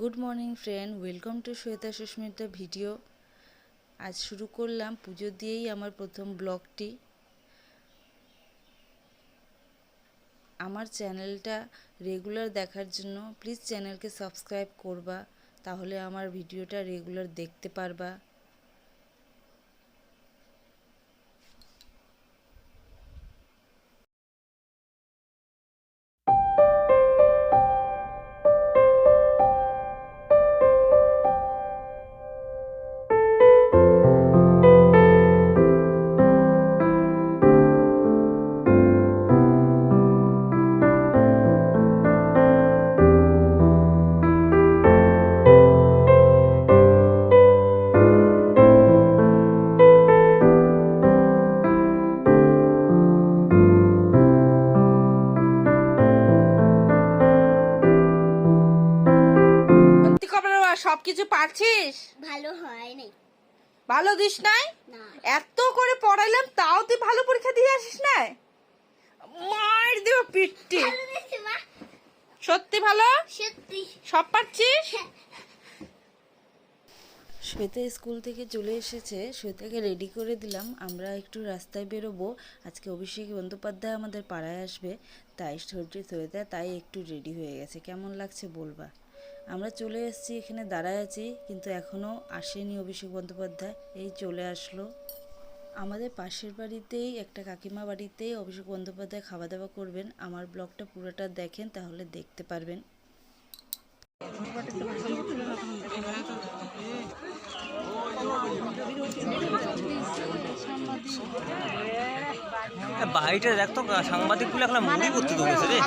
Good morning friend welcome to Shweta Susmita video আজ শুরু করলাম পুজো দিয়েই আমার প্রথম ব্লগটি। আমার চ্যানেলটা রেগুলার দেখার জন্য প্লিজ চ্যানেলকে সাবস্ক্রাইব করবা, তাহলে আমার ভিডিওটা রেগুলার দেখতে পারবা। কিছু পারছিস? ভালো হয়নি ভালো দিস নাই? এত করে পড়াইলাম তাও তুই ভালো পরীক্ষা দিয়ে আসিস না মার দিব মা। সত্যি ভালো? সত্যি। সব পারছিস? শ্বেতা স্কুল থেকে চলে এসেছে। শ্বেতাকে রেডি করে দিলাম। আমরা একটু রাস্তায় বেরোবো। আজকে অভিষেক বন্দ্যোপাধ্যায় আমাদের পাড়ায় আসবে। তাই সবজি শ্বেতা তাই একটু রেডি হয়ে গেছে। কেমন লাগছে বলবা? আমরা চলে এসেছি এখানে দাঁড়ায় আছি কিন্তু এখনও আসেনি অভিষেক বন্দ্যোপাধ্যায় এই চলে আসলো আমাদের পাশের বাড়িতেই একটা কাকিমা বাড়িতেই অভিষেক বন্দ্যোপাধ্যায় খাওয়া দাওয়া করবেন আমার ব্লগটা পুরোটা দেখেন তাহলে দেখতে পারবেন বাড়িটা দেখতো সাংবাদিকগুলো এখন মুড়ি করতে ধরেছে রে।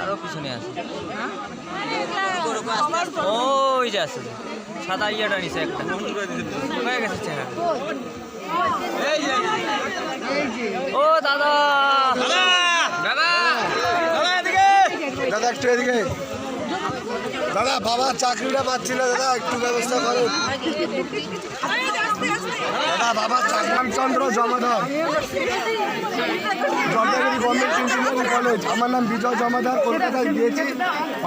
আরও পিছনে আছে। ওই যে আছে সাদা ইয়াটা নিচে একটা। হয়ে গেছে চেহারা। ও দাদা! দাদা! দাদা একটু এদিকে। দাদা বাবার চাকরিটা পাচ্ছিল দাদা একটু ব্যবস্থা করুন দাদা বাবার চাকরি Ramchandra Jamadar Jalpaiguri government engineering college. আমার নাম বিজয় জমাদার কলকাতায় গিয়েছি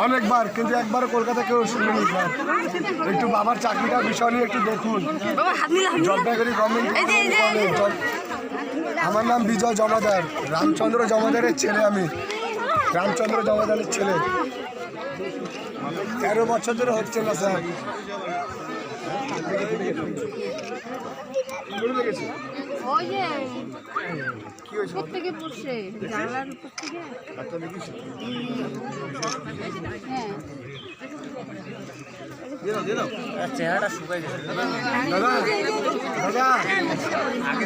অনেকবার কিন্তু একবার কলকাতা কেউ শুনিনি একটু বাবার চাকরিটা বিষয় নিয়ে একটু দেখুন। জলপাইগুড়ি গভর্নমেন্ট কলেজ আমার নাম বিজয় জমাদার রামচন্দ্র জমাদারের ছেলে আমি। রামচন্দ্র জমাদারের ছেলে। তেরো বছর ধরে হচ্ছে না স্যার হ্যাঁ চেহারাটা শুকাই দাদা দাদা। আগে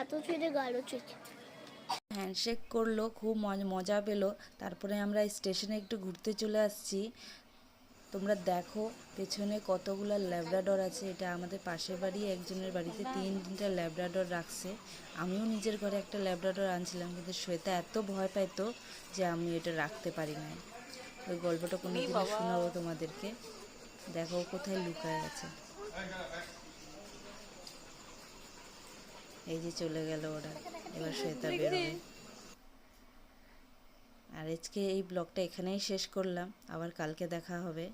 হাতও ছুঁয়ে গালও ছুঁয়ে হ্যান্ডশেক করল খুব মজ- মজা পেল। তারপরে আমরা স্টেশনে একটু ঘুরতে চলে আসছি। তোমরা দেখো পেছনে কতগুলো ল্যাবরাডর আছে। এটা আমাদের পাশের বাড়ি একজনের বাড়িতে তিন তিনটা ল্যাবরাডর রাখছে। আমিও নিজের ঘরে একটা ল্যাবরাডর আনছিলাম কিন্তু শ্বেতা এত ভয় পাইতো যে আমি এটা রাখতে পারি না ওই গল্পটা কোনো দিন শোনাবো তোমাদেরকে। দেখো কোথায় লুকায় আছে। এই যে চলে গেল ওরা। এবার শ্বেতা বেরোবে আর আজকে এই ব্লগটা এখানেই শেষ করলাম। আবার কালকে দেখা হবে।